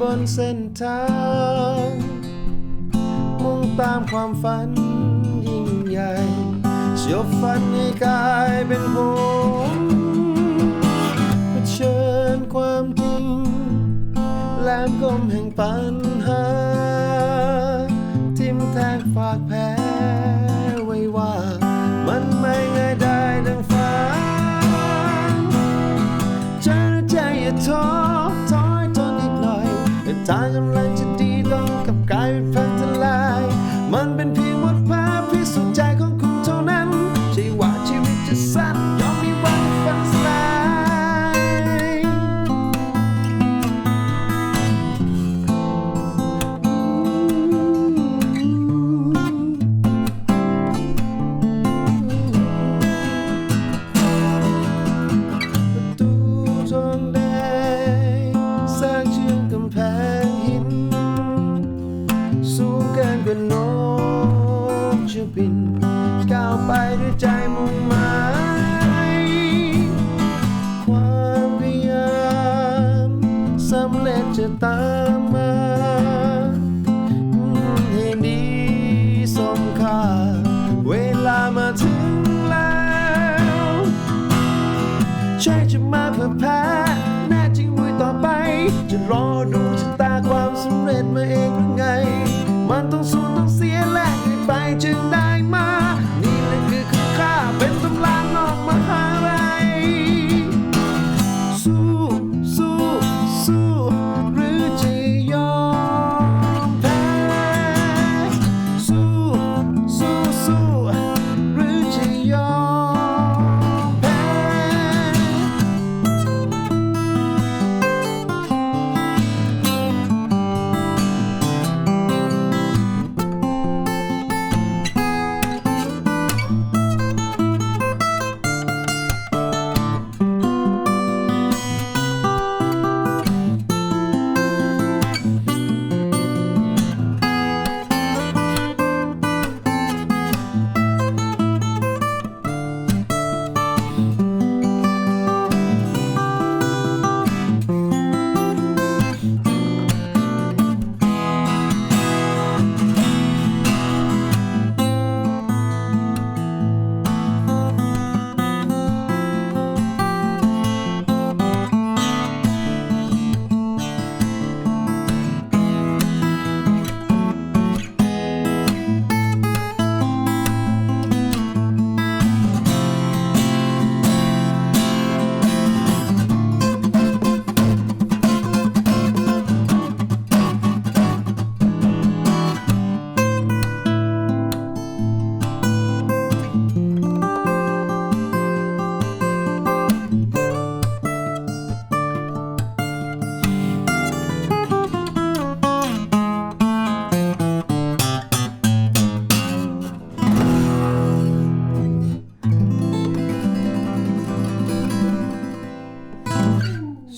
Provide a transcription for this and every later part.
บนเส้นทาง มุ่งตามความฝันยิ่งใหญ่เสียวฝันให้กลายเป็นผลเผชิญความจริงแหลมคมแห่งปัญหา ทิมแทงฝากแพ้ไว้ว่า มันไม่ง่ายได้ดังฝันใจใจอย่าท้อ อย บิน ก้าวไปด้วยใจมุ่งหมายความพยายามสำเร็จจะตามมาให้ดีสมค่าเวลามาถึงแล้วใช่จะมาเพื่อแพ้แน่จริงลุยต่อไป จะรอดูชะตาความสำเร็จมาเองหรือ ก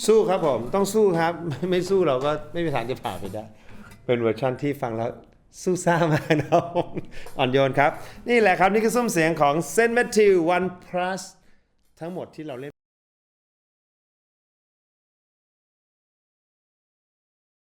สู้ครับผม ต้องสู้ครับ ไม่สู้เราก็ไม่มีทางจะผ่านไปได้ เป็นเวอร์ชันที่ฟังแล้วสู้ซ่ามากนะอ่อนโยนครับ นี่แหละครับ นี่คือซุ้มเสียงของเซนต์แมทธิววันพลัสทั้งหมดที่เราเล่น